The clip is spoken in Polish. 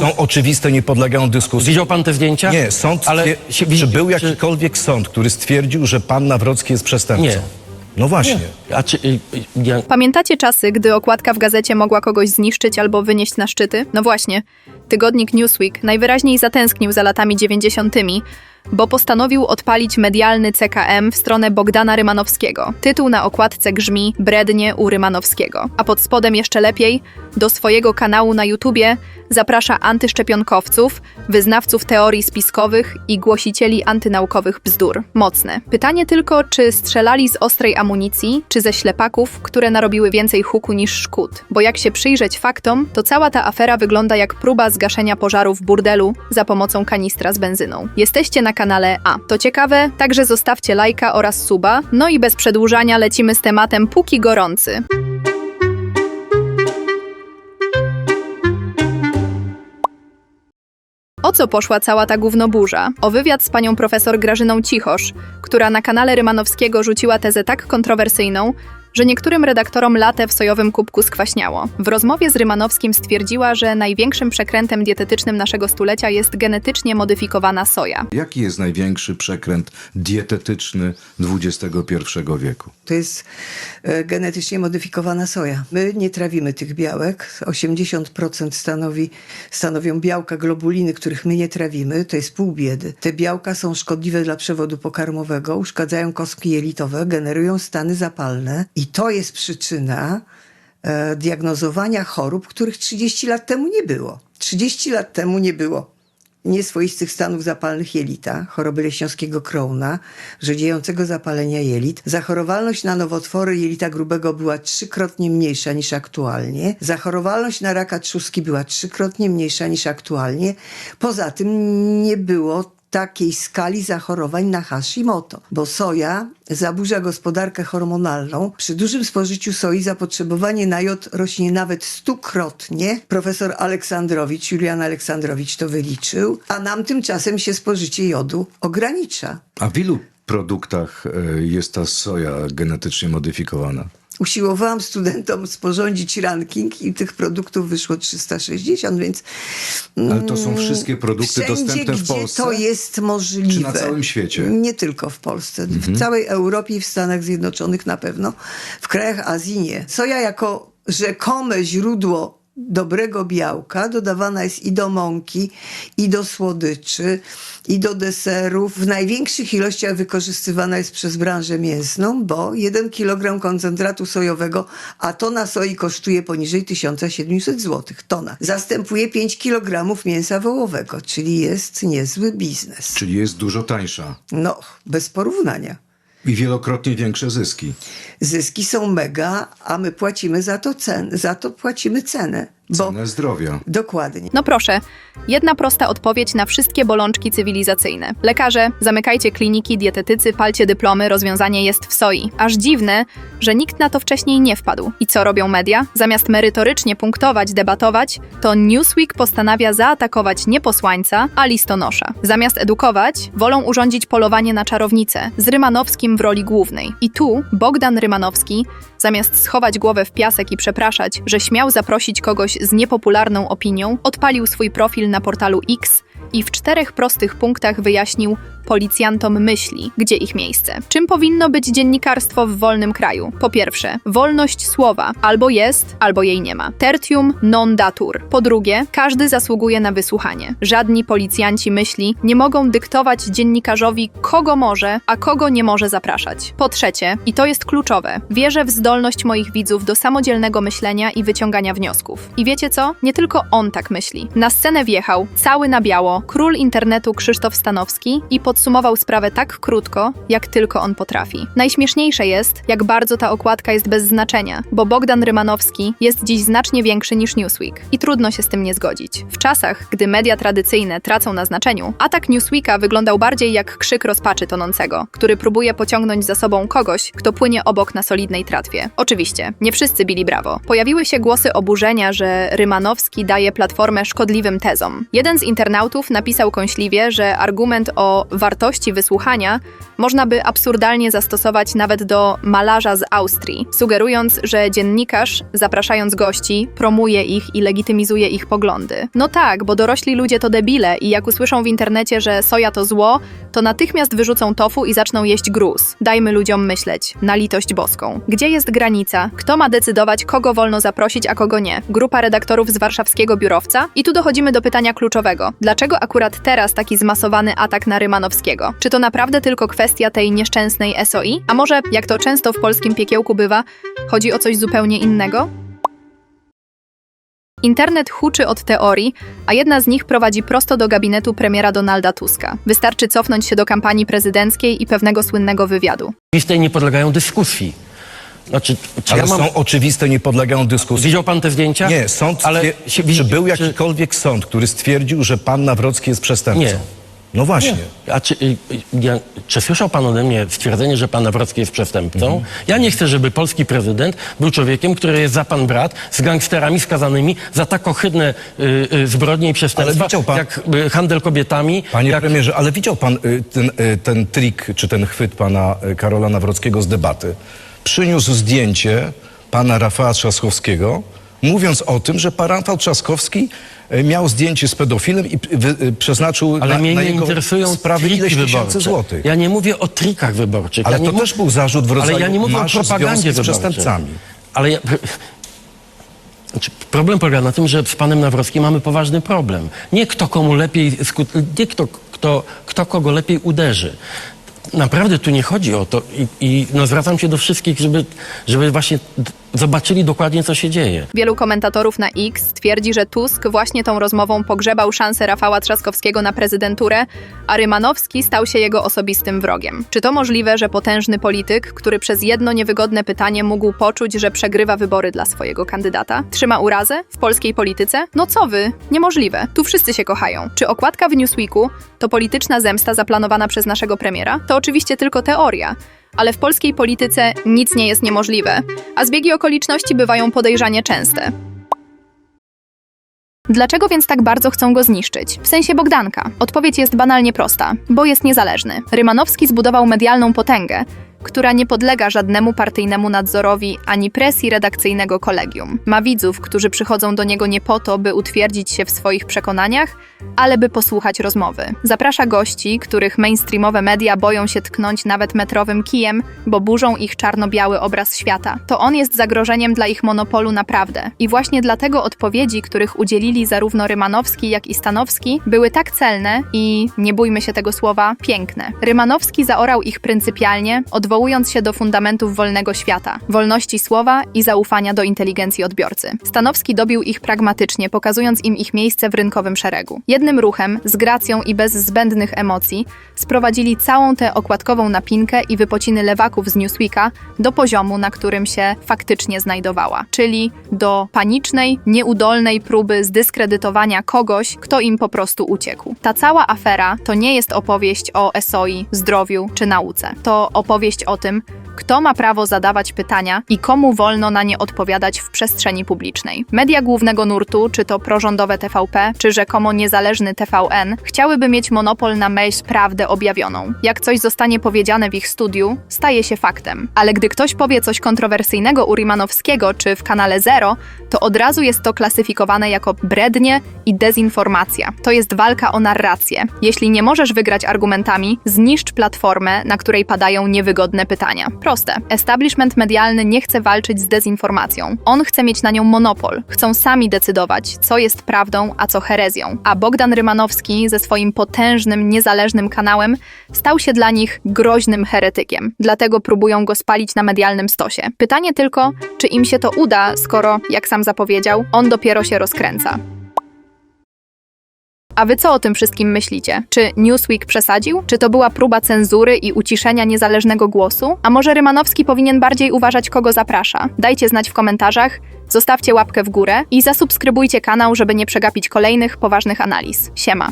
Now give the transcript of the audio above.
mam... są oczywiste, nie podlegają dyskusji. Widział pan te zdjęcia? Nie, sąd, Ale się czy był czy- jakikolwiek sąd, który stwierdził, że pan Nawrocki jest przestępcą? Nie. No właśnie. A czy... y, y, ja... Pamiętacie czasy, gdy okładka w gazecie mogła kogoś zniszczyć albo wynieść na szczyty? No właśnie. Tygodnik Newsweek najwyraźniej zatęsknił za latami 90., bo postanowił odpalić medialny CKM w stronę Bogdana Rymanowskiego. Tytuł na okładce grzmi Brednie u Rymanowskiego. A pod spodem jeszcze lepiej do swojego kanału na YouTubie zaprasza antyszczepionkowców, wyznawców teorii spiskowych i głosicieli antynaukowych bzdur. Mocne. Pytanie tylko, czy strzelali z ostrej amunicji, czy ze ślepaków, które narobiły więcej huku niż szkód. Bo jak się przyjrzeć faktom, to cała ta afera wygląda jak próba zgaszenia pożaru w burdelu za pomocą kanistra z benzyną. Jesteście na kanale A. To ciekawe, także zostawcie lajka oraz suba. No i bez przedłużania lecimy z tematem póki gorący. O co poszła cała ta gównoburza? O wywiad z panią profesor Grażyną Cichosz, która na kanale Rymanowskiego rzuciła tezę tak kontrowersyjną, że niektórym redaktorom latę w sojowym kubku skwaśniało. W rozmowie z Rymanowskim stwierdziła, że największym przekrętem dietetycznym naszego stulecia jest genetycznie modyfikowana soja. Jaki jest największy przekręt dietetyczny XXI wieku? To jest e, genetycznie modyfikowana soja. My nie trawimy tych białek. 80% stanowi, stanowią białka globuliny, których my nie trawimy. To jest pół biedy. Te białka są szkodliwe dla przewodu pokarmowego, uszkadzają kostki jelitowe, generują stany zapalne i to jest przyczyna e, diagnozowania chorób, których 30 lat temu nie było. 30 lat temu nie było nieswoistych stanów zapalnych jelita, choroby leśniowskiego Crowna, rdziejącego zapalenia jelit. Zachorowalność na nowotwory jelita grubego była trzykrotnie mniejsza niż aktualnie. Zachorowalność na raka trzustki była trzykrotnie mniejsza niż aktualnie. Poza tym nie było takiej skali zachorowań na Hashimoto, bo soja zaburza gospodarkę hormonalną. Przy dużym spożyciu soi zapotrzebowanie na jod rośnie nawet stukrotnie. Profesor Aleksandrowicz, Julian Aleksandrowicz to wyliczył, a nam tymczasem się spożycie jodu ogranicza. A w ilu produktach e, jest ta soja genetycznie modyfikowana? Usiłowałam studentom sporządzić ranking i tych produktów wyszło 360, więc Ale to są wszystkie produkty Wszędzie, dostępne w Polsce? to jest możliwe. Czy na całym świecie? Nie tylko w Polsce. W całej Europie i w Stanach Zjednoczonych na pewno. W krajach Azji nie. Soja jako rzekome źródło dobrego białka dodawana jest i do mąki, i do słodyczy, i do deserów. W największych ilościach wykorzystywana jest przez branżę mięsną, bo 1 kg koncentratu sojowego, a tona soi kosztuje poniżej 1700 zł. Tona. Zastępuje 5 kg mięsa wołowego, czyli jest niezły biznes. Czyli jest dużo tańsza No, bez porównania. I wielokrotnie większe zyski. Zyski są mega, a my płacimy za to cen, za to płacimy cenę. Bo Cenę zdrowia. dokładnie. No proszę, jedna prosta odpowiedź na wszystkie bolączki cywilizacyjne. Lekarze, zamykajcie kliniki, dietetycy, palcie dyplomy, rozwiązanie jest w soi. Aż dziwne, że nikt na to wcześniej nie wpadł. I co robią media? Zamiast merytorycznie punktować, debatować, to Newsweek postanawia zaatakować nie posłańca, a listonosza. Zamiast edukować, wolą urządzić polowanie na czarownicę z Rymanowskim w roli głównej. I tu Bogdan Rymanowski, zamiast schować głowę w piasek i przepraszać, że śmiał zaprosić kogoś z niepopularną opinią, odpalił swój profil na portalu X i w czterech prostych punktach wyjaśnił policjantom myśli, gdzie ich miejsce. Czym powinno być dziennikarstwo w wolnym kraju? Po pierwsze, wolność słowa. Albo jest, albo jej nie ma. Tertium non datur. Po drugie, każdy zasługuje na wysłuchanie. Żadni policjanci myśli nie mogą dyktować dziennikarzowi, kogo może, a kogo nie może zapraszać. Po trzecie, i to jest kluczowe, wierzę w zdolność moich widzów do samodzielnego myślenia i wyciągania wniosków. I wiecie co? Nie tylko on tak myśli. Na scenę wjechał, cały na biało, król internetu Krzysztof Stanowski i podsumował sprawę tak krótko, jak tylko on potrafi. Najśmieszniejsze jest, jak bardzo ta okładka jest bez znaczenia, bo Bogdan Rymanowski jest dziś znacznie większy niż Newsweek i trudno się z tym nie zgodzić. W czasach, gdy media tradycyjne tracą na znaczeniu, atak Newsweeka wyglądał bardziej jak krzyk rozpaczy tonącego, który próbuje pociągnąć za sobą kogoś, kto płynie obok na solidnej tratwie. Oczywiście, nie wszyscy bili brawo. Pojawiły się głosy oburzenia, że Rymanowski daje platformę szkodliwym tezom. Jeden z internautów napisał kąśliwie, że argument o wartości wysłuchania można by absurdalnie zastosować nawet do malarza z Austrii, sugerując, że dziennikarz, zapraszając gości, promuje ich i legitymizuje ich poglądy. No tak, bo dorośli ludzie to debile i jak usłyszą w internecie, że soja to zło, to natychmiast wyrzucą tofu i zaczną jeść gruz. Dajmy ludziom myśleć, na litość boską. Gdzie jest granica? Kto ma decydować, kogo wolno zaprosić, a kogo nie? Grupa redaktorów z warszawskiego biurowca? I tu dochodzimy do pytania kluczowego. Dlaczego akurat teraz taki zmasowany atak na Rymanowskiego? Czy to naprawdę tylko kwestia tej nieszczęsnej SOI? A może, jak to często w polskim piekiełku bywa, chodzi o coś zupełnie innego? Internet huczy od teorii, a jedna z nich prowadzi prosto do gabinetu premiera Donalda Tuska. Wystarczy cofnąć się do kampanii prezydenckiej i pewnego słynnego wywiadu. oczywiste nie podlegają dyskusji. Znaczy, czy Ale ja mam... są oczywiste, nie podlegają dyskusji. Widział pan te zdjęcia? Nie, sąd, Ale czy był czy- jakikolwiek sąd, który stwierdził, że pan Nawrocki jest przestępcą? Nie. No właśnie. A czy, y, y, ja, czy słyszał pan ode mnie stwierdzenie, że pan Nawrocki jest przestępcą? Mhm. Ja nie chcę, żeby polski prezydent był człowiekiem, który jest za pan brat z gangsterami skazanymi za tak ohydne y, y, zbrodnie i przestępstwa, widział pan- jak y, handel kobietami. Panie jak, premierze, ale widział pan y, ten, y, ten trik, czy ten chwyt pana y, Karola Nawrockiego z debaty? Przyniósł zdjęcie pana Rafała Trzaskowskiego, mówiąc o tym, że pan Rafał Trzaskowski y, miał zdjęcie z pedofilem i y, przeznaczył Ale na, mnie na nie interesują sprawy ileś tysięcy złotych. Ja nie mówię o trikach wyborczych. Ale ja to mów- też był zarzut w rodzaju Ale ja nie mówię o propagandzie z przestępcami. Ale ja... Znaczy, problem polega na tym, że z panem Nawrockim mamy poważny problem. Nie kto komu lepiej, nie kto, kto, kto kogo lepiej uderzy. Naprawdę tu nie chodzi o to i, i no zwracam się do wszystkich, żeby, żeby właśnie zobaczyli dokładnie, co się dzieje. Wielu komentatorów na X twierdzi, że Tusk właśnie tą rozmową pogrzebał szansę Rafała Trzaskowskiego na prezydenturę, a Rymanowski stał się jego osobistym wrogiem. Czy to możliwe, że potężny polityk, który przez jedno niewygodne pytanie mógł poczuć, że przegrywa wybory dla swojego kandydata, trzyma urazę w polskiej polityce? No co wy? Niemożliwe. Tu wszyscy się kochają. Czy okładka w Newsweeku to polityczna zemsta zaplanowana przez naszego premiera? To oczywiście tylko teoria ale w polskiej polityce nic nie jest niemożliwe, a zbiegi okoliczności bywają podejrzanie częste. Dlaczego więc tak bardzo chcą go zniszczyć? W sensie Bogdanka. Odpowiedź jest banalnie prosta, bo jest niezależny. Rymanowski zbudował medialną potęgę, która nie podlega żadnemu partyjnemu nadzorowi ani presji redakcyjnego kolegium. Ma widzów, którzy przychodzą do niego nie po to, by utwierdzić się w swoich przekonaniach, ale by posłuchać rozmowy. Zaprasza gości, których mainstreamowe media boją się tknąć nawet metrowym kijem, bo burzą ich czarno-biały obraz świata. To on jest zagrożeniem dla ich monopolu naprawdę. I właśnie dlatego odpowiedzi, których udzielili zarówno Rymanowski, jak i Stanowski, były tak celne i, nie bójmy się tego słowa, piękne. Rymanowski zaorał ich pryncypialnie, odwołując się do fundamentów wolnego świata, wolności słowa i zaufania do inteligencji odbiorcy. Stanowski dobił ich pragmatycznie, pokazując im ich miejsce w rynkowym szeregu. Jednym ruchem, z gracją i bez zbędnych emocji, sprowadzili całą tę okładkową napinkę i wypociny lewaków z Newsweeka do poziomu, na którym się faktycznie znajdowała, czyli do panicznej, nieudolnej próby zdyskredytowania kogoś, kto im po prostu uciekł. Ta cała afera to nie jest opowieść o SOI, zdrowiu czy nauce. To opowieść o tym, kto ma prawo zadawać pytania i komu wolno na nie odpowiadać w przestrzeni publicznej. Media głównego nurtu, czy to prorządowe TVP, czy rzekomo niezależny TVN, chciałyby mieć monopol na myśl prawdę objawioną. Jak coś zostanie powiedziane w ich studiu, staje się faktem. Ale gdy ktoś powie coś kontrowersyjnego u Rimanowskiego czy w kanale Zero, to od razu jest to klasyfikowane jako brednie i dezinformacja. To jest walka o narrację. Jeśli nie możesz wygrać argumentami, zniszcz platformę, na której padają niewygodne pytania. Proste. Establishment medialny nie chce walczyć z dezinformacją. On chce mieć na nią monopol. Chcą sami decydować, co jest prawdą, a co herezją. A Bogdan Rymanowski ze swoim potężnym, niezależnym kanałem stał się dla nich groźnym heretykiem. Dlatego próbują go spalić na medialnym stosie. Pytanie tylko, czy im się to uda, skoro, jak sam zapowiedział, on dopiero się rozkręca. A wy co o tym wszystkim myślicie? Czy Newsweek przesadził? Czy to była próba cenzury i uciszenia niezależnego głosu? A może Rymanowski powinien bardziej uważać, kogo zaprasza? Dajcie znać w komentarzach, zostawcie łapkę w górę i zasubskrybujcie kanał, żeby nie przegapić kolejnych poważnych analiz. Siema!